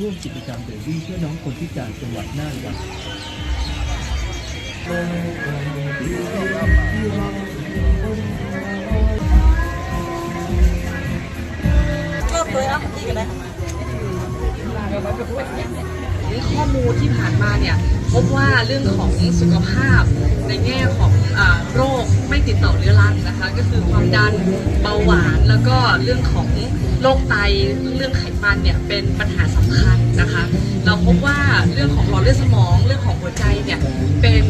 ร่วมกิจกรรมเดลี่เพื่อน้องคนพิการจังหวัดน่านครับข้อมูลที่ผ่านมาเนี่ยพบว่าเรื่องของสุขภาพในแง่ของอโรคไม่ติดต่อเรื้อรังนะคะ ก็คือความดันเบาหวานแล้วก็เรื่องของ โรคไตเรื่องไขมันเนี่ยเป็นปัญหาสำคัญนะคะ เราพบว่าเรื่องของหลอดเลือดสมองเรื่องของหัวใจเนี่ยเป็น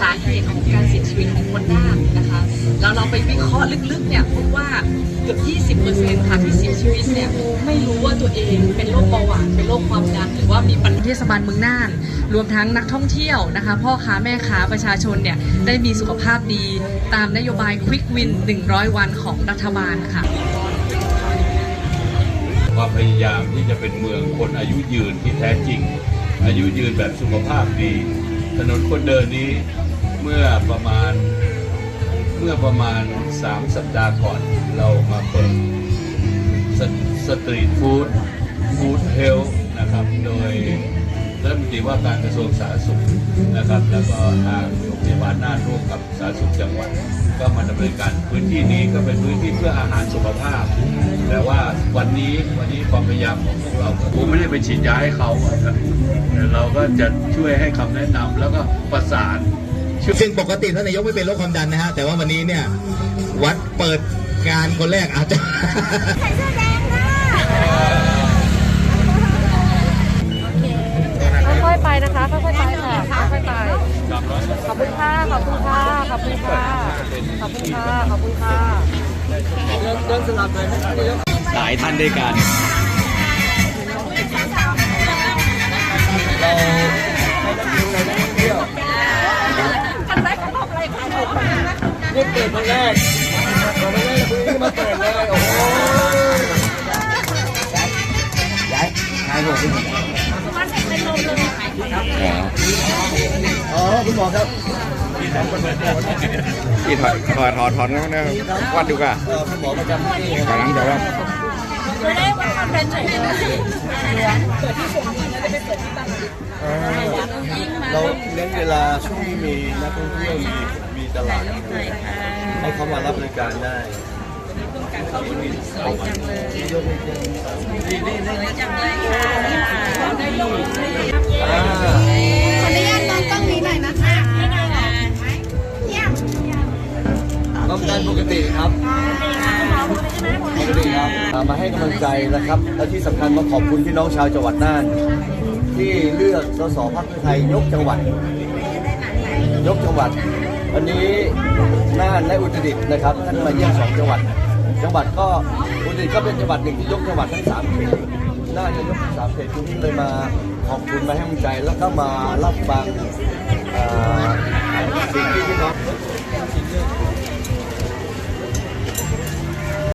สาเหตุของการเสียชีวิตของคนน่านะคะแล้วเราไปวิเคราะห์ลึกๆเนี่ยพบว่าเกือบ 20%ค่ะที่เสียชีวิตเนี่ยไม่รู้ว่าตัวเองเป็นโรคเบาหวานเป็นโรคความดันหรือว่ามีปัญหาเทศบาลเมืองน่าน รวมทั้งนักท่องเที่ยวนะคะ พ่อค้าแม่ค้าประชาชนเนี่ยได้มีสุขภาพดี ตามนโยบาย Quick Win 100 วันของรัฐบาลค่ะ ความพยายามที่จะเป็นเมืองคนอายุยืนที่แท้จริง อายุยืนแบบสุขภาพดี ถนนคนเดินนี้เมื่อประมาณเมื่อประมาณ 3 สัปดาห์ก่อนเรามาเปิดสสตรีทฟู้ดฟู้ดเฮลนะครับโดย รัฐมนตรีว่าการกระทรวงสาธารณสุขนะครับ แล้วก็ทางโรงพยาบาลน่านร่วมกับสาธารณสุขจังหวัด ก็มาดำเนินการพื้นที่นี้ก็เป็นพื้นที่เพื่ออาหารสุขภาพ แต่ว่าวันนี้วันนี้ความพยายามของพวกเราผมไม่ได้ไปฉีดยาให้เขาอะครับแต่เราก็จะช่วยให้คำแนะนำแล้วก็ประสานซึ่งปกติท่านนายกไม่เป็นโรคความดันนะฮะแต่ว่าวันนี้เนี่ยวัดเปิดงานคนแรกอาจจะค่อยๆไปนะคะ ค่อยๆไปค่ะ ค่อยๆไป ขอบคุณค่ะ ขอบคุณค่ะ ขอบคุณค่ะ ขอบคุณค่ะ ขอบคุณค่ะหลายท่านด้วยกันนี่เปิดวันแรกเปิดวันแรกเพิ่งมาเปิดเลยโอ้โหอ๋อคุณหมอครับ พี่ถอดถอดถอดถอดนะนะวัดดูก่ะเอ่อคุณหมอประจำที่กำลังจะว่าเราเน้นเวลาช่วงที่มีนักท่องเที่ยวมีมีตลาดให้เขามารับบริการได้อ่ ความดันปกติครับปกติครับอ่ามาให้กำลังใจนะครับ และที่สำคัญมาขอบคุณพี่น้องชาวจังหวัดน่าน ที่เลือกสสพรรคเพื่อไทยยกจังหวัด ยกจังหวัด วันนี้น่านและอุตรดิตถ์นะครับท่านมาเยี่ยมสองจังหวัด จังหวัดก็อุตรดิตถ์ก็เป็นจังหวัดหนึ่งที่ยกจังหวัดทั้งสามเขตน่านจะยกทั้งสามเขตคุณที่เลยมาขอบคุณมาให้กำลังใจแล้วก็มารับฟังเอ่อสิ่งที่พี่น้อง